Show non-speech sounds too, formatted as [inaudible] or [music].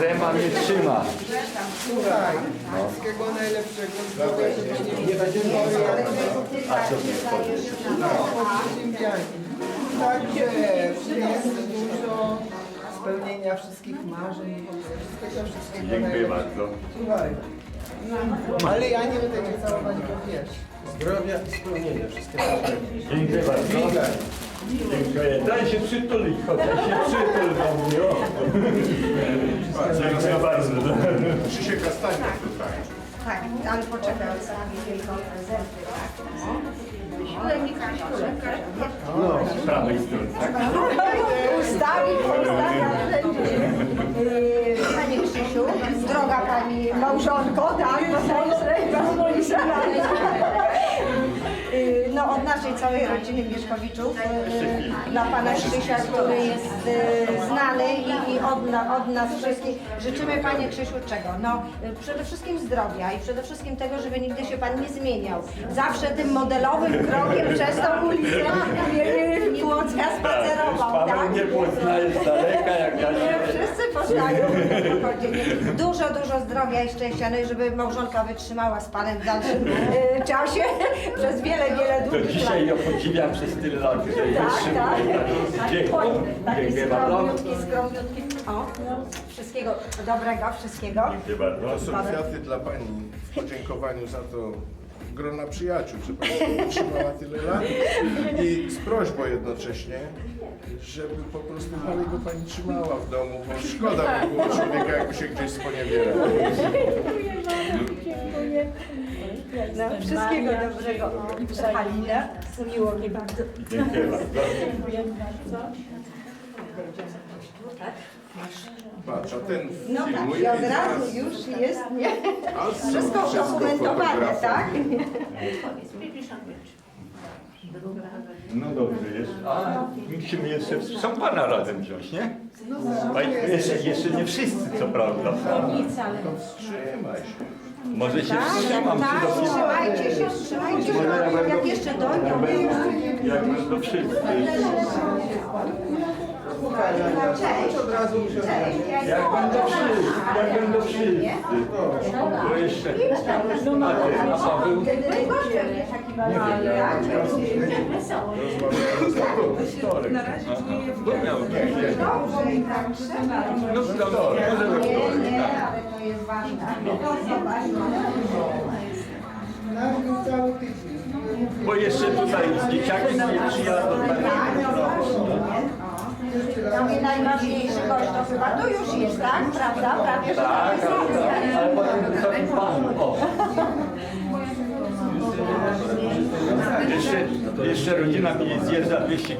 Rema mnie trzyma. Słuchaj, wszystkiego najlepszego. Zdrowia, nie będzie A co mnie wchodzi? No, o Indianie. Także jest dużo spełnienia wszystkich marzeń, wszystkiego, wszystkiego Dziękuję najlepszego. bardzo. Słuchaj, ale ja nie będę cię całować, bo wiesz. Zdrowia i spełnienia wszystkiego. Dziękuję bardzo. Dziękuję. Daj się przytulić, chociaż się przytul do mnie. o. Dziękuję bardzo. Krzysiek Kastańka tutaj. Tak, ale poczekaj, odstawię wielką prezentę, tak? No, Z prawej strony, tak? Ustawi, wszędzie. Panie Krzysiu, droga Pani małżonko, tak, ręka Yy, No od naszej całej rodziny Mieszkowiczów, yy, dla Pana Krzysia, który jest yy, znany i, i od, na, od nas wszystkich życzymy Panie Krzysiu czego? No przede wszystkim zdrowia i przede wszystkim tego, żeby nigdy się Pan nie zmieniał. Zawsze tym modelowym krokiem przez tą ulicę Płocka spacerował, Paweł tak? nie poznaje z daleka, jak ja Nie, się... poznają. [laughs] Dużo, dużo zdrowia i szczęścia, no i żeby małżonka wytrzymała z Panem w dalszym e, czasie, [laughs] przez wiele, wiele To długich dzisiaj lat. ją podziwiam przez tyle lat, że Tak, tak. Dziękuję. Taki Dziękuję bardzo. skromniutki, skromniutki. O, wszystkiego dobrego, wszystkiego. Dziękuję bardzo. To są kwiaty dla Pani w podziękowaniu za to grona przyjaciół, że Pani wytrzymała tyle lat i z prośbą jednocześnie, żeby po prostu dalej go Pani trzymała w domu, bo szkoda by było człowieka, jakby się gdzieś sponiewierał. No, wszystkiego dobrego. Halina, miło mi bardzo. Dziękuję bardzo. Patrz, a ten No tak, i filmuje od razu już jest, nie? A Wszystko udokumentowane, tak? No dobrze jest. A musimy jeszcze... Są pana razem wziąć, nie? A jeszcze, jeszcze nie wszyscy, co prawda. Wstrzymaj się. Może się Tak, wstrzymam, tak, czy do trzymajcie się, trzymajcie się, jak jeszcze dojdą. Jak będą wszyscy. Słuchaj, Ania, chodź od razu odwrócić. Jak będą wszyscy, jak będą wszyscy. To jeszcze... A ty, a Paweł? Na razie Bo miał gdzieś. No w wtorek, może we wtorek. Nie, ale to jest ważne. Był cały tydzień. Bo jeszcze tutaj z dzieciakiem nie przyjadą. Dla mnie najważniejszy gość to chyba tu już jest, tak? Prawda? Prawie, że Tak, to jest ale, potem pan. O. Jeszcze, jeszcze rodzina mi zjeżdża 200